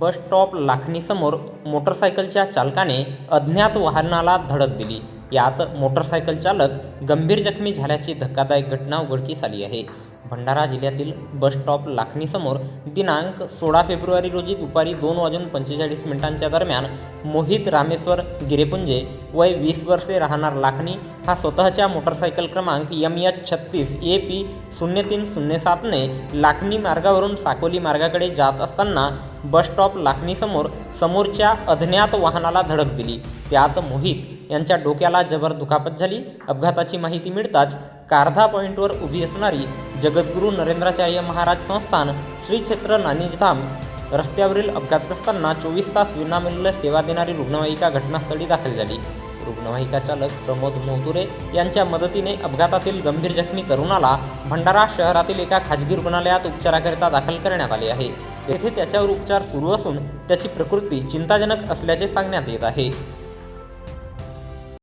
Bus stop लाखणीसमोर मोटरसायकलच्या चालकाने अज्ञात वाहनाला धडक दिली. यात मोटरसायकल चालक गंभीर जखमी झाल्याची धक्कादायक घटना उघडकीस आली आहे. भंडारा जिल्ह्यातील बस स्टॉप दिनांक सोळा फेब्रुवारी रोजी दुपारी दोन वाजून पंचेचाळीस मिनिटांच्या दरम्यान मोहित रामेश्वर गिरेपुंजे वय वीस वर्षे राहणार लाखणी हा स्वतःच्या मोटरसायकल क्रमांक एम एच छत्तीस ए पी शून्य तीन शून्य सातने लाखणी मार्गावरून साकोली मार्गाकडे जात असताना बस स्टॉप समोरच्या अज्ञात वाहनाला धडक दिली. त्यात मोहित यांच्या डोक्याला जबर दुखापत झाली. अपघाताची माहिती मिळताच कारधा पॉईंटवर उभी असणारी जगद्गुरू नरेंद्राचार्य महाराज संस्थान श्री क्षेत्र नानीधाम. रस्त्यावरील अपघातग्रस्तांना चोवीस तास विनामूल्य सेवा देणारी रुग्णवाहिका घटनास्थळी दाखल झाली. रुग्णवाहिका चालक प्रमोद मोहतुरे यांच्या मदतीने अपघातातील गंभीर जखमी तरुणाला भंडारा शहरातील एका खाजगी रुग्णालयात उपचाराकरिता दाखल करण्यात आले आहे. तेथे त्याच्यावर उपचार सुरू असून त्याची प्रकृती चिंताजनक असल्याचे सांगण्यात येत आहे.